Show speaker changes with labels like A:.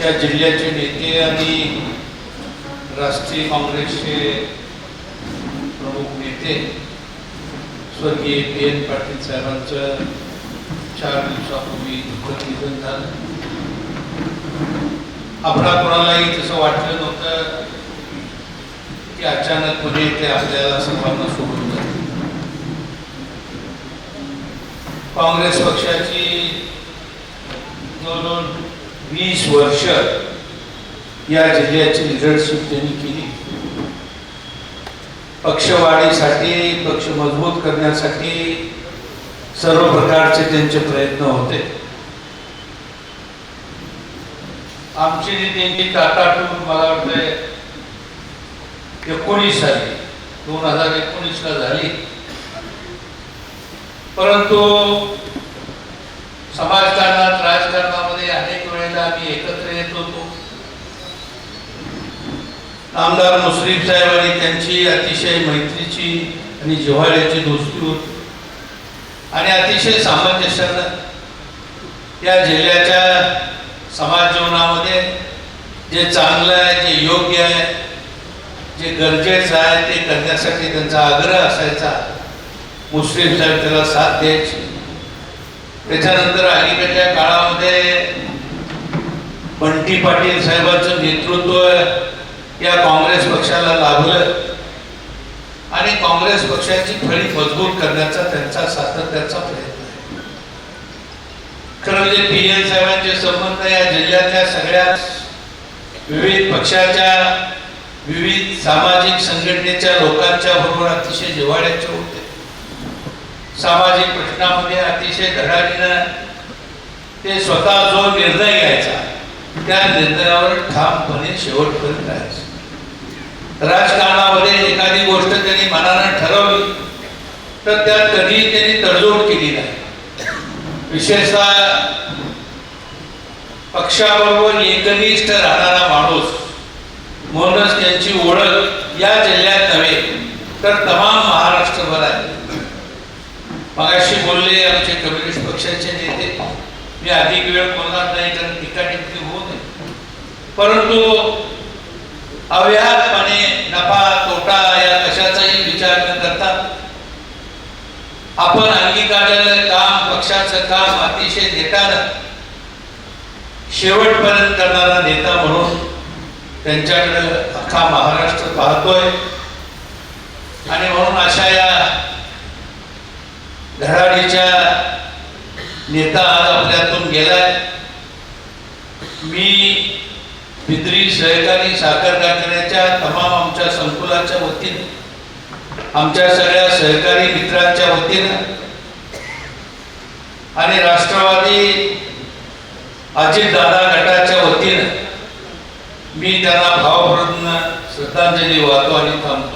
A: या जिल्ह्याचे नेते आणि राष्ट्रीय काँग्रेसचे प्रमुख नेते स्वर्गीय पी एन पाटील साहेबांचं चार दिवसापूर्वी दुःखद निधन झालं. आपणा कोणालाही तसं वाटलं नव्हतं की अचानकपणे म्हणजे ते आपल्याला सर्वांना सोडून जातील काँग्रेस पक्षाची जवळजवळ वीस वर्ष या जिल्ह्याची लिडरशिप त्यांनी केली. पक्षवाढीसाठी पक्ष मजबूत करण्यासाठी सर्व प्रकारचे त्यांचे प्रयत्न होते. आमची जी त्यांची टाटाटून मला वाटतंय एकोणीस साली दोन हजार एकोणीसला झाली. परंतु आम्ही एकत्र येत होतो. आमदार मुश्रीफ साहेब आणि त्यांची अतिशय मैत्रीची आणि जिव्हाळ्याची दोस्ती होती. आणि अतिशय सामंजस्यानं या जिल्ह्याच्या समाज जीवनामध्ये जे चांगलं आहे जे योग्य आहे जे गरजेचं आहे ते करण्यासाठी त्यांचा आग्रह असायचा. मुस्लिम साहेब त्याला साथ द्यायची. त्याच्यानंतर अलीकडच्या काळामध्ये बंटी पाटील साहेबांचं नेतृत्व या काँग्रेस पक्षाला लाभलं. आणि काँग्रेस पक्षाची फळी मजबूत करण्याचा त्यांचा सातत्याचा प्रयत्न आहे. खरं म्हणजे पी एल साहेबांचे संबंध या जिल्ह्यातल्या सगळ्या विविध पक्षाच्या विविध सामाजिक संघटनेच्या लोकांच्या बरोबर अतिशय जिव्हाळ्याचे होते. सामाजिक प्रश्नामध्ये अतिशय धडाडीनं ते स्वतः जो निर्णय घ्यायचा त्या निर्णयावर ठामपणे शेवटपर्यंत राहायचं राजकारणामध्ये एखादी गोष्ट त्यांनी मनानं ठरवली तर त्यात कधीही त्यांनी तडजोड केली नाही. विशेषतः पक्षाबरोबर एकनिष्ठ राहणारा माणूस म्हणूनच त्यांची ओळख या जिल्ह्यात नव्हे तर तमाम महाराष्ट्रभर आहे. मगाशी बोलले आमचे कम्युनिस्ट पक्षाचे नेते मी अधिक वेळ बोलणार नाही कारण टीका टिप्पणी होऊन परंतु अव्याहतपणे नफा तोटा या कशाचाही विचार न करता आपण अंगीकारलेलं काम पक्षाचं काम अतिशय नेटानं शेवटपर्यंत करणारा नेता म्हणून त्यांच्याकडे अख्खा महाराष्ट्र पाहतोय. आणि म्हणून अशा या धडाडीच्या नेता आज आपल्यातून गेलाय. मी पितरी सहकारी साखर कारखान्याच्या तमाम आमच्या संकुलाच्या वतीने आमच्या सगळ्या सहकारी मित्रांच्या वतीनं आणि राष्ट्रवादी अजितदादा गटाच्या वतीनं मी त्यांना भावपूर्ण श्रद्धांजली वाहतो आणि थांबतो.